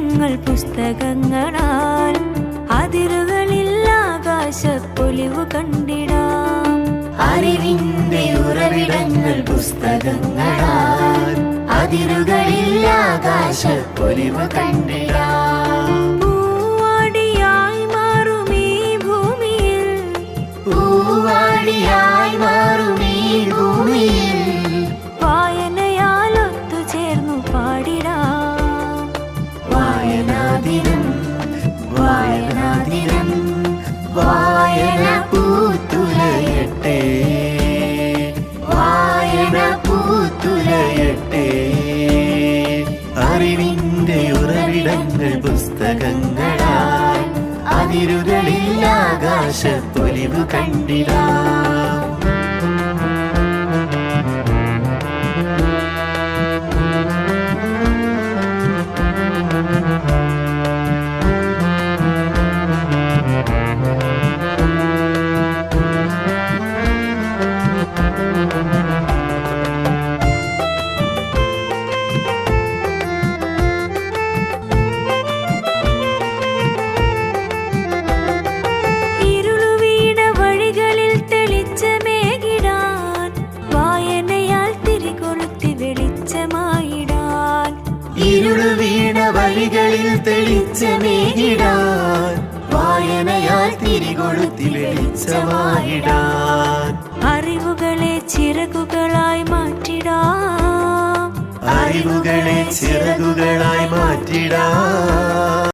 ഉറവിടങ്ങൾ പുസ്തകങ്ങളാൽ അതിരുകളിൽ ആകാശപ്പൊലിവ് കണ്ടിടാം. അറിവിന്റെ ഉറവിടങ്ങൾ പുസ്തകങ്ങളാൽ അതിരുകളിൽ ആകാശപ്പൊലിവ് കണ്ടിടാം. വായന പൂത്തുലയട്ടെ വായന പൂത്തുലയട്ടെ അറിവിന്റെ ഉറവിടങ്ങൾ പുസ്തകങ്ങളാൽ അതിരുകളിൽ ആകാശപ്പൊലിവ് കണ്ടിടാം. ഇരുളു ഇരുൾ വീണ വഴികളിൽ തെളിച്ചമേകിടാൻ വായനയാൽ തിരികൊളുത്തി വെളിച്ചമായിടാൻ അറിവുകളെ ചിറകുകളായി മാറ്റിടാം. അറിവുകളെ ചിറകുകളായി മാറ്റിടാൻ.